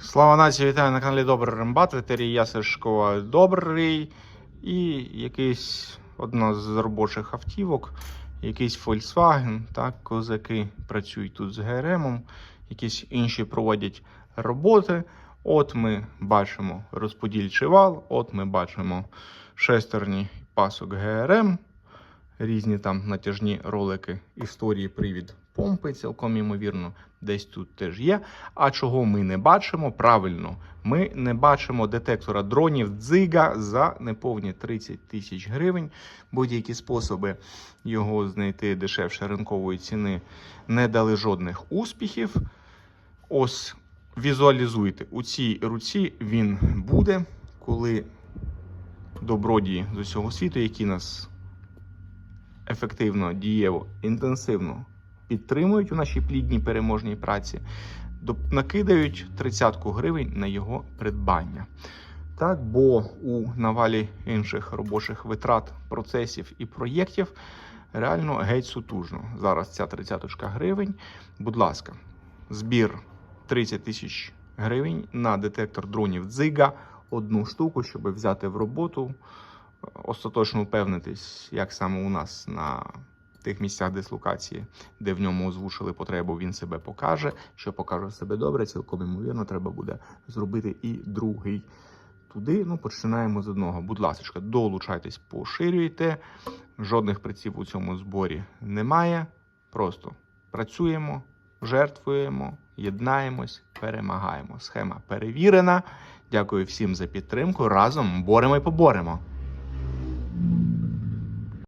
Слава нації, вітаю на каналі Добрий Рембат, ветерій я Сашко Добрий. І якийсь одна з робочих автівок, якийсь Volkswagen, так, козаки працюють тут з ГРМ, якісь інші проводять роботи. От ми бачимо розподільчий вал, от ми бачимо шестерні пасок ГРМ, різні там натяжні ролики історії привід помпи, цілком ймовірно, десь тут теж є. А чого ми не бачимо? Правильно, ми не бачимо детектора дронів дзига за неповні 30 тисяч гривень. Будь-які способи його знайти дешевше ринкової ціни не дали жодних успіхів. Ось візуалізуйте, у цій руці він буде, коли добродії з усього світу, які нас ефективно, дієво, інтенсивно підтримують у нашій плідній переможній праці, накидають 30 гривень на його придбання. Так, бо у навалі інших робочих витрат, процесів і проєктів реально геть сутужно. Зараз ця 30 гривень. Будь ласка, збір 30 тисяч гривень на детектор дронів дзига, одну штуку, щоб взяти в роботу, остаточно впевнитись, як саме у нас на тих місцях дислокації, де в ньому озвучили потребу, він себе покаже. Що покаже себе добре, цілком ймовірно, треба буде зробити і другий. Туди ну, починаємо з одного. Будь ласка, долучайтесь, поширюйте. Жодних приців у цьому зборі немає. Просто працюємо, жертвуємо, єднаємось, перемагаємо. Схема перевірена. Дякую всім за підтримку. Разом боремо і поборемо.